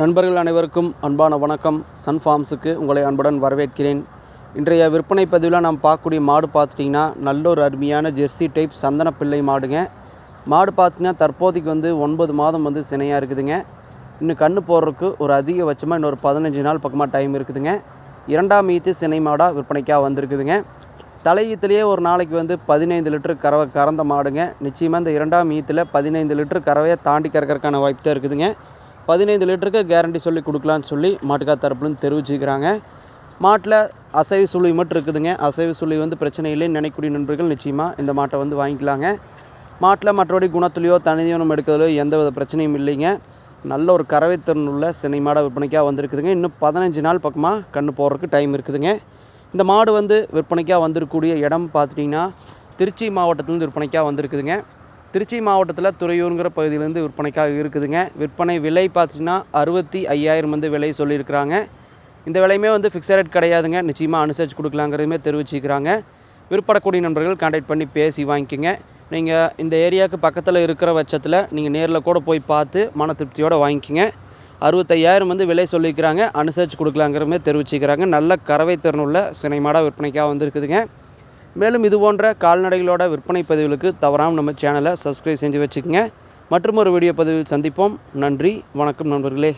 நண்பர்கள் அனைவருக்கும் அன்பான வணக்கம். சன் ஃபார்ம்ஸுக்கு உங்களை அன்புடன் வரவேற்கிறேன். இன்றைய விற்பனை பதிவில் நாம் பார்க்கக்கூடிய மாடு பார்த்துட்டிங்கன்னா நல்ல ஒரு அருமையான ஜெர்சி டைப் சந்தன பிள்ளை மாடுங்க. மாடு பார்த்திங்கன்னா தற்போதைக்கு வந்து ஒன்பது மாதம் வந்து சினையாக இருக்குதுங்க. இன்னும் கண்ணு போடுறதுக்கு ஒரு அதிகபட்சமாக இன்னொரு பதினஞ்சு நாள் பக்கமாக டைம் இருக்குதுங்க. இரண்டாம் ஈத்து சினை மாடாக விற்பனைக்காக வந்திருக்குதுங்க. தலையீத்துலேயே ஒரு நாளைக்கு வந்து பதினைந்து லிட்டர் கறவை கறந்த மாடுங்க. நிச்சயமாக இந்த இரண்டாம் ஈத்தில் பதினைந்து லிட்டர் கறவையை தாண்டி கறக்கறதுக்கான வாய்ப்பு தான் இருக்குதுங்க. பதினைந்து லிட்டருக்கு கேரண்டி சொல்லி கொடுக்கலான்னு சொல்லி மாட்டுக்கார் தரப்புலன்னு தெரிவிச்சுக்கிறாங்க. மாட்டில் அசைவு சுழி மட்டும் இருக்குதுங்க. அசைவு சுழி வந்து பிரச்சனை இல்லைன்னு நினைக்கக்கூடிய நண்பர்கள் நிச்சயமாக இந்த மாட்டை வந்து வாங்கிக்கலாங்க. மாட்டில் மற்றபடி குணத்துலையோ தனிதீவனம் எடுக்கிறதுலையோ எந்தவித பிரச்சனையும் இல்லைங்க. நல்ல ஒரு கறவை திறன் உள்ள சினை மாடை விற்பனைக்காக வந்திருக்குதுங்க. இன்னும் பதினஞ்சு நாள் பக்கமாக கண்ணு போடுறதுக்கு டைம் இருக்குதுங்க. இந்த மாடு வந்து விற்பனைக்காக வந்திருக்கக்கூடிய இடம் பார்த்துட்டிங்கன்னா திருச்சி மாவட்டத்துலேருந்து விற்பனைக்காக வந்திருக்குதுங்க. திருச்சி மாவட்டத்தில் துறையூருங்கிற பகுதியிலேருந்து விற்பனைக்காக இருக்குதுங்க. விற்பனை விலை பார்த்திங்கன்னா அறுபத்தி ஐயாயிரம் வந்து விலை சொல்லியிருக்கிறாங்க. இந்த விலையுமே வந்து ஃபிக்ஸட் ரேட் கிடையாதுங்க. நிச்சயமாக அனுசரித்து கொடுக்கலாங்கிறதுமே தெரிவிச்சுக்கிறாங்க. விற்படக்கூடிய நண்பர்கள் கான்டாக்ட் பண்ணி பேசி வாங்கிக்கோங்க. நீங்கள் இந்த ஏரியாவுக்கு பக்கத்தில் இருக்கிற பட்சத்தில் நீங்கள் நேரில் கூட போய் பார்த்து மன திருப்தியோடு வாங்கிக்கோங்க. அறுபத்தையாயிரம் வந்து விலை சொல்லிக்கிறாங்க அனுசரித்து கொடுக்கலாங்கிறமே தெரிவிச்சுக்கிறாங்க. நல்ல கறவை திறனுள்ள சினைமாடாக விற்பனைக்காக வந்திருக்குதுங்க. மேலும் இது போன்ற கால்நடைகளோட விற்பனை பதிவுகளுக்கு தவறாமல் நம்ம சேனலை சப்ஸ்கிரைப் செஞ்சு வச்சுக்கோங்க. மற்றும் ஒரு வீடியோ பதிவில் சந்திப்போம். நன்றி வணக்கம் நண்பர்களே.